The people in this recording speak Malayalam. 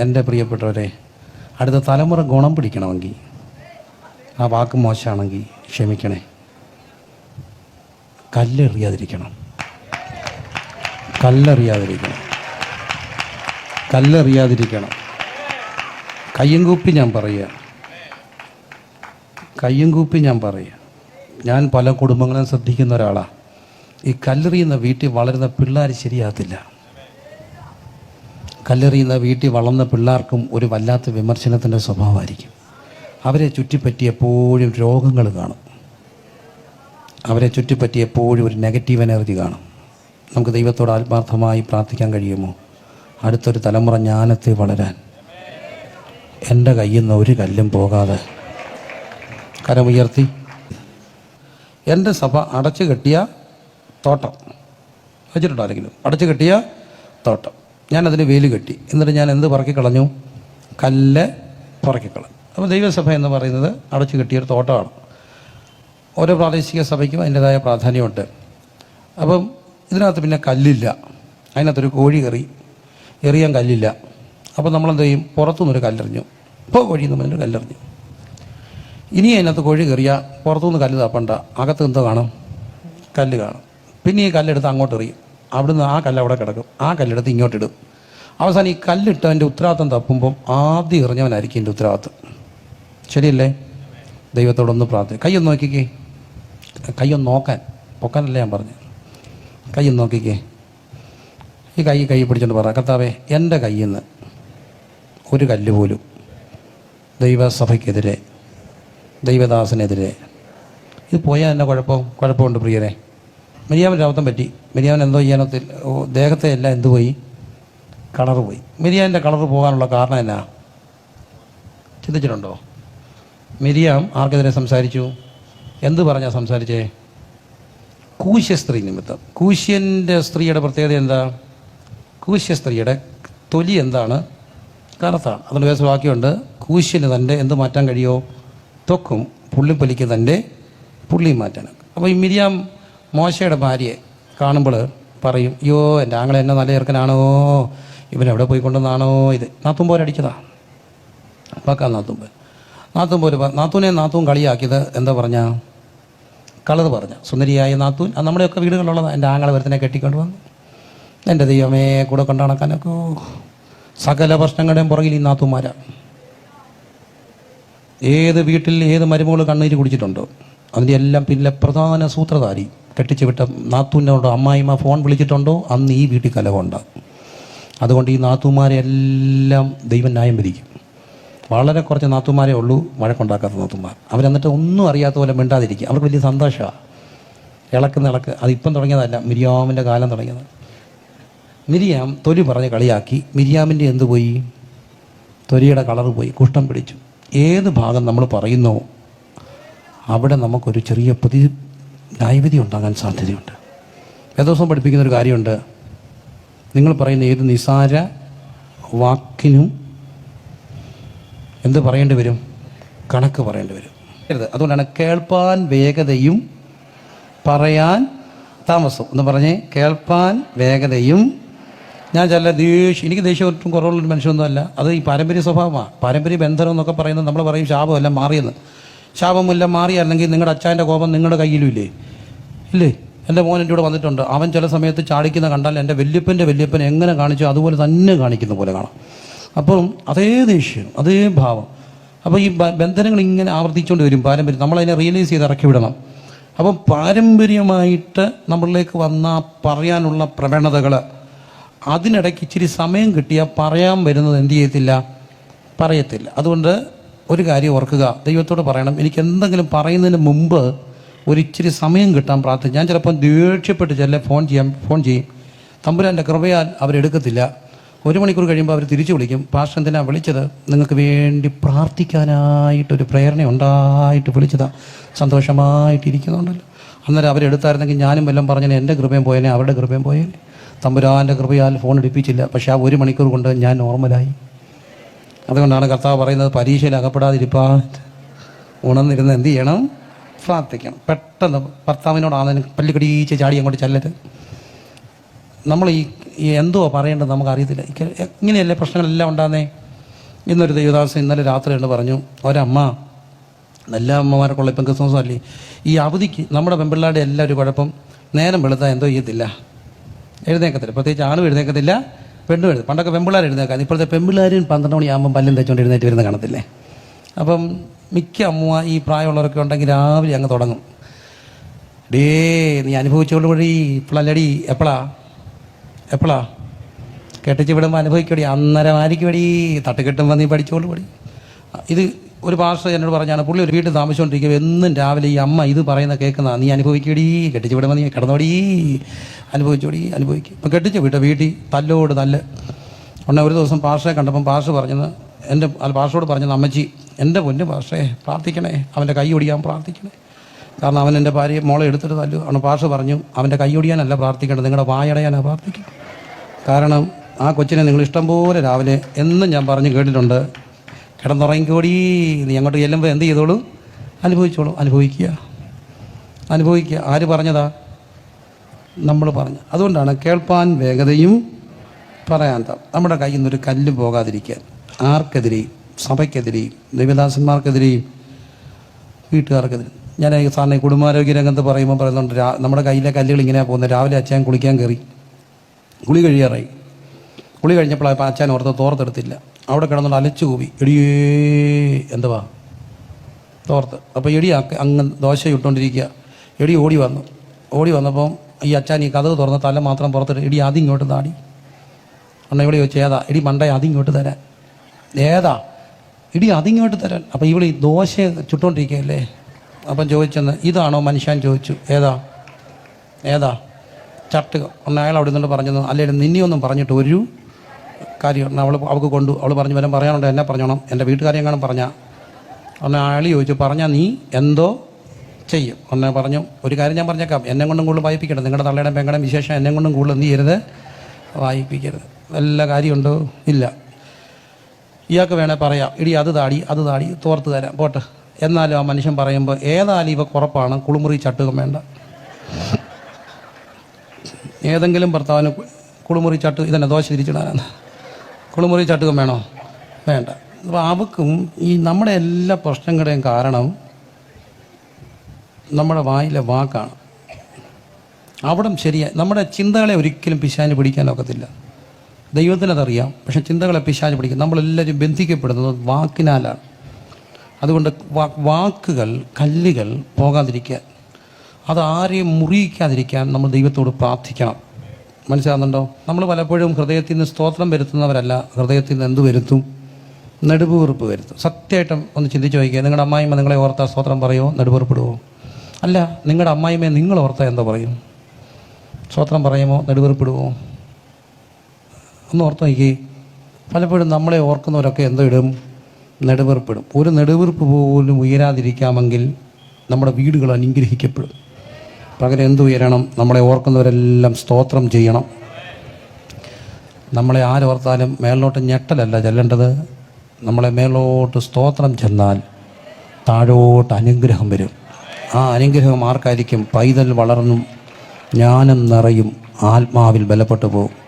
എന്റെ പ്രിയപ്പെട്ടവരെ അടുത്ത തലമുറ ഗുണം പിടിക്കണമെങ്കിൽ ആ വാക്ക് മോശമാണെങ്കിൽ ക്ഷമിക്കണേ. കല്ലെറിയാതിരിക്കണം. കല്ലെറിയാതിരിക്കണം. കല്ലെറിയാതിരിക്കണം. കയ്യും കൂപ്പി ഞാൻ പറയുക. കയ്യും കൂപ്പി ഞാൻ പറയുക. ഞാൻ പല കുടുംബങ്ങളും ശ്രദ്ധിക്കുന്ന ഒരാളാണ് ഈ കല്ലെറിയുന്ന വീട്ടിൽ വളരുന്ന പിള്ളേർ ശരിയാകത്തില്ല. കല്ലെറിയുന്ന വീട്ടിൽ വളർന്ന പിള്ളേർക്കും ഒരു വല്ലാത്ത വിമർശനത്തിന്റെ സ്വഭാവമായിരിക്കും. അവരെ ചുറ്റിപ്പറ്റി എപ്പോഴും രോഗങ്ങൾ കാണും. അവരെ ചുറ്റിപ്പറ്റി എപ്പോഴും ഒരു നെഗറ്റീവ് എനർജി കാണും. നമുക്ക് ദൈവത്തോട് ആത്മാർത്ഥമായി പ്രാർത്ഥിക്കാൻ കഴിയുമോ? അടുത്തൊരു തലമുറ ജ്ഞാനത്തിൽ വളരാൻ. എന്റെ കയ്യിൽ നിന്ന് ഒരു കല്ലും പോകാതെ. കരമുയർത്തി എന്റെ സഭ അടച്ചു കെട്ടിയ തോട്ടം. വെച്ചിട്ടുണ്ടോ ആരെങ്കിലും? അടച്ചു കെട്ടിയ തോട്ടം. ഞാനതിന് വേലി കെട്ടി. എന്നിട്ട് ഞാൻ എന്ത് പറക്കിക്കളഞ്ഞു കല്ല് പറക്കിക്കളഞ്ഞു അപ്പോൾ ദൈവസഭ എന്ന് പറയുന്നത് അടച്ചു കെട്ടിയൊരു തോട്ടമാണ്. ഓരോ പ്രാദേശിക സഭയ്ക്കും അതിന്റെതായ പ്രാധാന്യമുണ്ട്. അപ്പം ഇതിനകത്ത് പിന്നെ കല്ലില്ല. അതിനകത്തൊരു കോഴി കറി എറിയാൻ കല്ലില്ല. അപ്പോൾ നമ്മളെന്ത് ചെയ്യും? പുറത്തുനിന്നൊരു കല്ലെറിഞ്ഞു. ഇപ്പോൾ കോഴി എന്ന് പറഞ്ഞൊരു കല്ലെറിഞ്ഞു. ഇനി അതിനകത്ത് കോഴി കയറിയാൽ പുറത്തുനിന്ന് കല്ല് തപ്പണ്ട. അകത്ത് എന്തോ കാണും? കല്ല് കാണും. പിന്നെ ഈ കല്ലെടുത്ത് അങ്ങോട്ട് എറിയും. അവിടുന്ന് ആ കല്ല് അവിടെ കിടക്കും. ആ കല്ലെടുത്ത് ഇങ്ങോട്ട് ഇടും അവസാനം ഈ കല്ലിട്ട് അതിന്റെ ഉത്തരവാദിത്തം തപ്പുമ്പം ആദ്യം എറിഞ്ഞവനായിരിക്കും എന്റെ ഉത്തരവാദിത്തം. ശരിയല്ലേ? ദൈവത്തോടൊന്ന് പ്രാർത്ഥന കയ്യൊന്ന് നോക്കിക്കേ. കയ്യൊന്ന് നോക്കാൻ. പൊക്കാനല്ല ഞാൻ പറഞ്ഞു കയ്യൊന്ന് നോക്കിക്കേ. ഈ കൈ കൈ പിടിച്ചോണ്ട് പറ. കർത്താവേ എന്റെ കയ്യിൽ നിന്ന് ഒരു കല്ല് പോലും ദൈവസഭയ്ക്കെതിരെ ദൈവദാസനെതിരെ. ഇത് പോയാൽ എന്നെ കുഴപ്പം? കുഴപ്പമുണ്ട് പ്രിയരെ. മിരിയാമിന്റെ അബദ്ധം പറ്റി. മിരിയാമൻ എന്തോ ചെയ്യാനത്തിൽ ദേഹത്തെ എല്ലാം എന്തുപോയി കളർ പോയി. മിരിയാമിന്റെ കളർ പോകാനുള്ള കാരണം എന്നാ? ചിന്തിച്ചിട്ടുണ്ടോ? മിരിയാം ആർക്കെതിരെ സംസാരിച്ചു? എന്ത് പറഞ്ഞാ സംസാരിച്ചേ? കൂശ്യ സ്ത്രീ നിമിത്തം. കൂശ്യന്റെ സ്ത്രീയുടെ പ്രത്യേകത എന്താ? കൂശ്യ സ്ത്രീയുടെ തൊലി എന്താണ്? കറുത്താണ്. അതുകൊണ്ട് വേസ് വാക്യമുണ്ട്. കൂശ്യന് തന്റെ എന്ത് മാറ്റാൻ കഴിയുമോ ത്വക്കും പുള്ളിപ്പൊലിക്ക് തന്റെ പുള്ളിയും മാറ്റാൻ. അപ്പോൾ ഈ മിരിയാം മോശയുടെ ഭാര്യയെ കാണുമ്പോൾ പറയും അയ്യോ എന്റെ ആങ്ങളെ എന്നെ നല്ല ചെറുക്കനാണോ? ഇവൻ എവിടെ പോയി കൊണ്ടുവന്നാണോ ഇത്? നാത്തുമ്പോരടിച്ചതാ പക്കാ നാത്തുമ്പ്. നാത്തുമ്പോര് നാത്തൂനെ നാത്തൂൻ കളിയാക്കിയത് എന്താ പറഞ്ഞ? കളത് പറഞ്ഞ. സുന്ദരിയായ നാത്തൂൻ അത് നമ്മുടെയൊക്കെ വീടുകളിലുള്ളതാണ് എന്റെ ആങ്ങളെ വരുത്തിനെ കെട്ടിക്കൊണ്ട് വന്നു. എന്റെ ദൈവമേ കൂടെ കൊണ്ട് നടക്കാനൊക്കെ സകല പ്രശ്നങ്ങളുടെയും പുറകിൽ ഈ നാത്തുമാരാണ് ഏത് വീട്ടിൽ ഏത് മരുമകൾ കണ്ണീര് കുടിച്ചിട്ടുണ്ടോ? അതിന്റെ എല്ലാം പിന്നെ പ്രധാന സൂത്രധാരി കെട്ടിച്ചു വിട്ട നാത്തൂനോട് അമ്മായിമ്മ ഫോൺ വിളിച്ചിട്ടുണ്ടോ? അന്ന് ഈ വീട്ടിൽ കലഹമുണ്ടാകും അതുകൊണ്ട് ഈ നാത്തൂമാരെ എല്ലാം ദൈവം ന്യായം വിധിക്കും. വളരെ കുറച്ച് നാത്തൂമാരേ ഉള്ളൂ വഴക്കുണ്ടാക്കാത്ത നാത്തുമാർ അവരെന്നിട്ട് ഒന്നും അറിയാത്ത പോലെ മിണ്ടാതിരിക്കും. അവർക്ക് വലിയ സന്തോഷമാണ് ഇളക്കുന്ന ഇളക്ക്. അതിപ്പം തുടങ്ങിയതല്ല. മിരിയാമിന്റെ കാലം തുടങ്ങിയത്. മിരിയാം തൊലി പറഞ്ഞ് കളിയാക്കി. മിരിയാമിന്റെ എന്ത് പോയി? തൊലിയുടെ കളർ പോയി. കുഷ്ഠം പിടിച്ചു. ഏത് ഭാഗം നമ്മൾ പറയുന്നോ അവിടെ നമുക്കൊരു ചെറിയ പുതിയ ന്യായവിധി ഉണ്ടാകാൻ സാധ്യതയുണ്ട്. വേദോസം പഠിപ്പിക്കുന്ന ഒരു കാര്യമുണ്ട്. നിങ്ങൾ പറയുന്ന ഏത് നിസാര വാക്കിനും എന്ത് പറയേണ്ടി വരും? കണക്ക് പറയേണ്ടി വരും. അതുകൊണ്ടാണ് കേൾപ്പാൻ വേഗതയും പറയാൻ താമസം. എന്ന് പറഞ്ഞേ കേൾപ്പാൻ വേഗതയും ഞാൻ ചില ദേഷ്യം എനിക്ക് ദേഷ്യം ഒട്ടും കുറവുള്ളൊരു മനുഷ്യനൊന്നുമല്ല. അത് ഈ പാരമ്പര്യ സ്വഭാവമാണ്. പാരമ്പര്യ ബന്ധനം എന്നൊക്കെ പറയുന്നത് നമ്മൾ പറയും ശാപമല്ല മാറിയെന്ന്. ശാപമല്ല മാറിയല്ലെങ്കിൽ നിങ്ങളുടെ അച്ഛന്റെ കോപം നിങ്ങളുടെ കയ്യിലും ഇല്ലേ? ഇല്ലേ എന്റെ മോൻ എന്റെ കൂടെ വന്നിട്ടുണ്ട്. അവൻ ചില സമയത്ത് ചാടിക്കുന്ന കണ്ടാൽ എന്റെ വല്യപ്പന്റെ വല്യപ്പൻ എങ്ങനെ കാണിച്ചു അതുപോലെ തന്നെ കാണിക്കുന്ന പോലെ കാണാം. അപ്പം അതേ ദേഷ്യം അതേ ഭാവം. അപ്പോൾ ഈ ബന്ധനങ്ങൾ ഇങ്ങനെ ആവർത്തിച്ചുകൊണ്ട് വരും പാരമ്പര്യം. നമ്മളതിനെ റിയലൈസ് ചെയ്ത് ഇറക്കി വിടണം. അപ്പം പാരമ്പര്യമായിട്ട് നമ്മളിലേക്ക് വന്ന പറയാനുള്ള പ്രവണതകൾ അതിനിടയ്ക്ക് ഇച്ചിരി സമയം കിട്ടിയാൽ പറയാൻ വരുന്നത് എന്ത് ചെയ്യത്തില്ല? പറയത്തില്ല. അതുകൊണ്ട് ഒരു കാര്യം ഓർക്കുക. ദൈവത്തോട് പറയണം എനിക്ക് എന്തെങ്കിലും പറയുന്നതിന് മുമ്പ് ഒരിച്ചിരി സമയം കിട്ടാൻ പ്രാർത്ഥിക്കും ഞാൻ ചിലപ്പോൾ ദേഷ്യപ്പെട്ട് ചില ഫോൺ ചെയ്യാം ഫോൺ ചെയ്യും. തമ്പുരാന്റെ കൃപയാൽ അവരെടുക്കത്തില്ല. ഒരു മണിക്കൂർ കഴിയുമ്പോൾ അവർ തിരിച്ചു വിളിക്കും. പാസ്റ്റർ എന്തിനാ വിളിച്ചത്? നിങ്ങൾക്ക് വേണ്ടി പ്രാർത്ഥിക്കാനായിട്ടൊരു പ്രേരണ ഉണ്ടായിട്ട് വിളിച്ചതാ. സന്തോഷമായിട്ടിരിക്കുന്നുണ്ടല്ലോ അന്നേരം അവരെടുത്തായിരുന്നെങ്കിൽ ഞാനും എല്ലാം പറഞ്ഞാൽ എന്റെ കൃപയും പോയേനെ അവരുടെ കൃപയും പോയേനെ. തമ്പുരാന്റെ കൃപയാൽ ഫോൺ എടുപ്പിച്ചില്ല. പക്ഷേ ആ ഒരു മണിക്കൂർ കൊണ്ട് ഞാൻ നോർമലായി. അതുകൊണ്ടാണ് കർത്താവ് പറയുന്നത് പരീക്ഷയിൽ അകപ്പെടാതിരിപ്പാൻ ഉണർന്നിരുന്ന് എന്ത് ചെയ്യണം? പ്രാർത്ഥിക്കണം. പെട്ടെന്ന് ഭർത്താവിനോടാണ് പല്ലുകടിച്ച് ചാടി അങ്ങോട്ട് ചെല്ലരുത്. നമ്മൾ ഈ എന്തോ പറയേണ്ടത് നമുക്ക് അറിയത്തില്ല ഇക്ക- ഇങ്ങനെയല്ലേ പ്രശ്നങ്ങളെല്ലാം ഉണ്ടാകുന്നേ? ഇന്നൊരു ദൈവദാസൻ ഇന്നലെ രാത്രി ഉണ്ട് പറഞ്ഞു ഒരമ്മ എല്ലാ അമ്മമാർക്കുള്ള ഇപ്പം ക്രിസ്മസ് അല്ലേ? ഈ അവധിക്ക് നമ്മുടെ പെൺപിള്ളാരുടെ എല്ലാ ഒരു കുഴപ്പം നേരം വെളുത്താൽ എന്തോ ചെയ്യത്തില്ല. എഴുന്നേക്കത്തില്ല പ്രത്യേകിച്ച് ആണും എഴുന്നേക്കത്തില്ല പെണ്ണും എഴുതും പണ്ടൊക്കെ പെമ്പിള്ളേർ എഴുന്നേക്കാൻ ഇപ്പോഴത്തെ പെമ്പിള്ളേരും പന്ത്രണ്ട് മണിയാകുമ്പം പല്ലും തെച്ചുകൊണ്ട് എഴുന്നേറ്റ് വരുന്ന കാണത്തില്ലേ? അപ്പം മിക്ക അമ്മ ഈ പ്രായമുള്ളവരൊക്കെ ഉണ്ടെങ്കിൽ രാവിലെ അങ്ങ് തുടങ്ങും. ഡേ നീ അനുഭവിച്ചോണ്ട് വഴി. ഇപ്പോഴല്ലടി എപ്പോഴാ എപ്പോഴാ കെട്ടിച്ച് വിടുമ്പോൾ അനുഭവിക്കടി. അന്നേരം ആയിരിക്കുമടി തട്ടുകെട്ടുമ്പോൾ നീ പഠിച്ചോണ്ട് പടി ഇത് ഒരു പാസ്റ്റർ എന്നോട് പറഞ്ഞാണ് പുള്ളി ഒരു വീട്ടിൽ താമസിച്ചുകൊണ്ടിരിക്കുക എന്നും രാവിലെ ഈ അമ്മ ഇത് പറയുന്ന കേൾക്കുന്ന നീ അനുഭവിക്കടി കെട്ടിച്ച് വിടുമ്പോൾ നീ? കിടന്നോടി അനുഭവിച്ചോടി അനുഭവിക്കും. അപ്പം കെട്ടിച്ച് വിട്ട വീട്ടിൽ തല്ലോട് തല്ല്. ഉടനെ ഒരു ദിവസം പാസ്റ്ററെ കണ്ടപ്പം പാർഷ പറഞ്ഞത് എന്റെ പാർഷയോട് പറഞ്ഞത് അമ്മച്ചി എന്റെ പൊന്ന് പാസ്റ്ററെ പ്രാർത്ഥിക്കണേ അവന്റെ കൈ ഒടിയാൻ പ്രാർത്ഥിക്കണേ. കാരണം അവൻ എന്റെ ഭാര്യയെ മോളെ എടുത്തിട്ട് തല്ലു. അവൻ പാസ്റ്റർ പറഞ്ഞു അവന്റെ കൈ ഒടിയാനല്ല പ്രാർത്ഥിക്കേണ്ടത് നിങ്ങളുടെ വായടയാനാണ് പ്രാർത്ഥിക്കുന്നത് കാരണം ആ കൊച്ചിനെ നിങ്ങൾ ഇഷ്ടം പോലെ രാവിലെ എന്നും ഞാൻ പറഞ്ഞു കേട്ടിട്ടുണ്ട് കിടന്നുറങ്ങിക്കോടി. നീ അങ്ങോട്ട് ചെല്ലുമ്പോൾ എന്ത് ചെയ്തോളൂ? അനുഭവിച്ചോളൂ. അനുഭവിക്കുക. അനുഭവിക്കുക. ആര് പറഞ്ഞതാ? നമ്മൾ പറഞ്ഞു. അതുകൊണ്ടാണ് കേൾപ്പാൻ വേഗതയും പറയാൻ നമ്മുടെ കയ്യിൽ നിന്നൊരു കല്ല് പോകാതിരിക്കാൻ. ആർക്കെതിരെയും സഭയ്ക്കെതിരെയും ദൈവദാസന്മാർക്കെതിരെയും വീട്ടുകാർക്കെതിരെ? ഞാൻ സാറിനെ കുടുംബാരോഗ്യ രംഗത്ത് പറയുമ്പോൾ പറയുന്നുണ്ട് നമ്മുടെ കയ്യിലെ കല്ലുകൾ ഇങ്ങനെയാണ് പോകുന്നത് രാവിലെ അച്ഛൻ കുളിക്കാൻ കയറി. കുളി കഴിയാറായി. കുളി കഴിഞ്ഞപ്പോൾ അച്ഛൻ ഓർത്ത് തോർത്തെടുത്തില്ല. അവിടെ കിടന്നുകൊണ്ട് അലച്ചു കൂവി. എടിയേ എന്തുവാ? തോർത്ത്. അപ്പോൾ എടി അങ്ങ് ദോശ ഇട്ടുകൊണ്ടിരിക്കുക എടി ഓടി വന്നു. ഓടി വന്നപ്പം ഈ അച്ഛാൻ ഈ കഥ തുറന്ന് തല മാത്രം പുറത്തിട്ട് എടി അതിങ്ങോട്ട് താടി. അണ്ണ ഇവിടെ ചോദിച്ചു ഏതാ? എടി മണ്ടേ അതിങ്ങോട്ട് തരാൻ. ഏതാ? ഇടി അതിങ്ങോട്ട് തരാൻ. അപ്പം ഇവിടെ ഈ ദോശ ചുട്ടോണ്ടിരിക്കുകയല്ലേ? അപ്പം ചോദിച്ചെന്ന് ഇതാണോ മനുഷ്യൻ ചോദിച്ചു. ഏതാ? ഏതാ? ചട്ടുക. ഒന്ന് അയാൾ അവിടെ നിന്നുകൊണ്ട് പറഞ്ഞത് അല്ലെങ്കിൽ നിന്നെയൊന്നും പറഞ്ഞിട്ട് ഒരു കാര്യം അവൾ അവൾക്ക് കൊണ്ടു അവൾ പറഞ്ഞു വരാൻ പറയാനുണ്ട്? എന്നെ പറഞ്ഞോണം. എന്റെ വീട്ടുകാരെ എങ്ങാനും പറഞ്ഞാൽ ഒന്ന് അയാൾ ചോദിച്ചു പറഞ്ഞാൽ നീ എന്തോ ചെയ്യും. ഒന്ന് പറഞ്ഞു ഒരു കാര്യം ഞാൻ പറഞ്ഞേക്കാം. എന്നെ കൊണ്ടും കൂടുതൽ വായിപ്പിക്കരുത്. നിങ്ങളുടെ തള്ളയുടെ പെങ്ങളുടെ വിശേഷം എന്നെ കൊണ്ടും കൂടുതൽ എന്ത് ചെയ്യരുത്. വായിപ്പിക്കരുത്. വല്ല കാര്യമുണ്ടോ? ഇല്ല. ഇയാൾക്ക് വേണേൽ പറയാം. ഇടി അത് താടി അത് താടി തോർത്ത് തരാം. പോട്ടെ. എന്നാലും ആ മനുഷ്യൻ പറയുമ്പോൾ ഏതായാലും ഇവ കുറപ്പാണ്. കുളിമുറി ചട്ടുകം വേണ്ട. ഏതെങ്കിലും ഭർത്താവിന് കുളിമുറി ചട്ട് ഇതന്നെ ദോശ തിരിച്ചിടാനാണ്. കുളിമുറി ചട്ടുകം വേണോ? വേണ്ട. അപ്പോൾ അവക്കും ഈ നമ്മുടെ എല്ലാ പ്രശ്നങ്ങളുടെയും കാരണം നമ്മുടെ വായിലെ വാക്കാണ്. അവിടെ ശരിയാ. നമ്മുടെ ചിന്തകളെ ഒരിക്കലും പിശാന് പിടിക്കാൻ ഒക്കത്തില്ല. ദൈവത്തിനതറിയാം പക്ഷെ ചിന്തകളെ പിശാന് പിടിക്കും. നമ്മളെല്ലാവരും ബന്ധിക്കപ്പെടുന്നത് വാക്കിനാലാണ്. അതുകൊണ്ട് വാക്കുകൾ കല്ലുകൾ പോകാതിരിക്കാൻ അത് ആരെയും മുറിയിക്കാതിരിക്കാൻ നമ്മൾ ദൈവത്തോട് പ്രാർത്ഥിക്കണം. മനസ്സിലാകുന്നുണ്ടോ നമ്മൾ പലപ്പോഴും ഹൃദയത്തിൽ നിന്ന് സ്തോത്രം വരുത്തുന്നവരല്ല. ഹൃദയത്തിൽ നിന്ന് എന്ത് വരുത്തും? നെടുവീർപ്പ് വരുത്തും. സത്യമായിട്ടും ഒന്ന് ചിന്തിച്ച് നോക്കിക്കുക നിങ്ങളുടെ അമ്മായിമ്മ നിങ്ങളെ ഓർത്താൽ സ്തോത്രം പറയുമോ നെടുവീർപ്പിടുമോ അല്ല നിങ്ങളുടെ അമ്മായിമ്മയെ നിങ്ങൾ ഓർത്താൽ എന്താ പറയും? സ്തോത്രം പറയുമോ? നെടുവീർപ്പിടുമോ ഒന്ന് ഓർത്ത് നോക്കി പലപ്പോഴും നമ്മളെ ഓർക്കുന്നവരൊക്കെ എന്തോ ഇടും? നെടുവീർപ്പിടും. ഒരു നെടുവീർപ്പ് പോലും ഉയരാതിരിക്കാമെങ്കിൽ നമ്മുടെ വീടുകൾ അനുഗ്രഹിക്കപ്പെടും. പകരം എന്ത് ഉയരണം? നമ്മളെ ഓർക്കുന്നവരെല്ലാം സ്തോത്രം ചെയ്യണം. നമ്മളെ ആരോർത്താലും മേലോട്ട് ഞെട്ടലല്ല ചെല്ലേണ്ടത്. നമ്മളെ മേലോട്ട് സ്തോത്രം ചെന്നാൽ താഴോട്ട് അനുഗ്രഹം വരും. ആ അനുഗ്രഹം ആർക്കായിരിക്കും? പൈതൽ വളർന്നും ജ്ഞാനം നിറയും ആത്മാവിൽ ബലപ്പെട്ടു പോകും.